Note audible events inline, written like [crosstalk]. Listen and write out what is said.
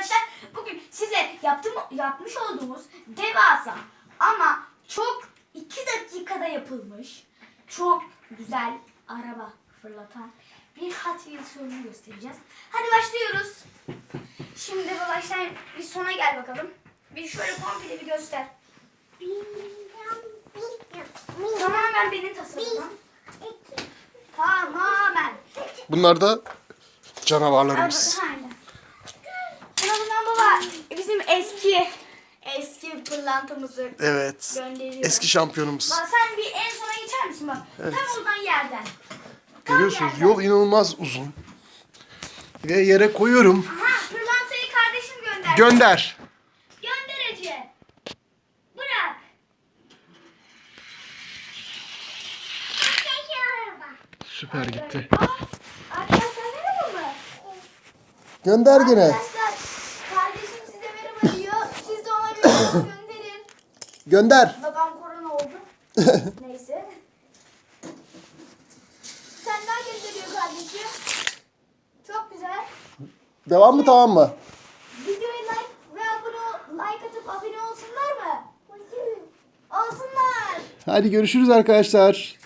arkadaşlar. Bugün size yaptım, yapmış olduğumuz devasa ama çok iki dakikada yapılmış çok güzel araba fırlatan bir Hot Wheels oyunu göstereceğiz. Hadi başlıyoruz. Şimdi başlar bir sona gel bakalım. Bir şöyle komple bir göster. Tamamen benim tasarımım. Tamamen. Bunlar da canavarlarımız. Pırlantamızı Evet. gönderiyor. Eski şampiyonumuz. Bak sen bir en sona geçer misin bak? Tam oradan yerden. Tam Görüyorsunuz yerden. yol inanılmaz uzun. Ve yere koyuyorum. Ha pırlantayı kardeşim gönder. Gönder. Gönder Ece. Bırak. Süper gitti. Aa, Arkadaşlar merhaba mı? Gönder gene. Arkadaşlar kardeşim size merhaba diyor. Siz de ona bir merhaba. [coughs] Gönder. Babam korona oldu. [laughs] Neyse. Sen daha gönderiyor kardeşim. Çok güzel. Devam mı tamam mı? Videoyu like ve abone like atıp abone olsunlar mı? Olsunlar. Hadi görüşürüz arkadaşlar.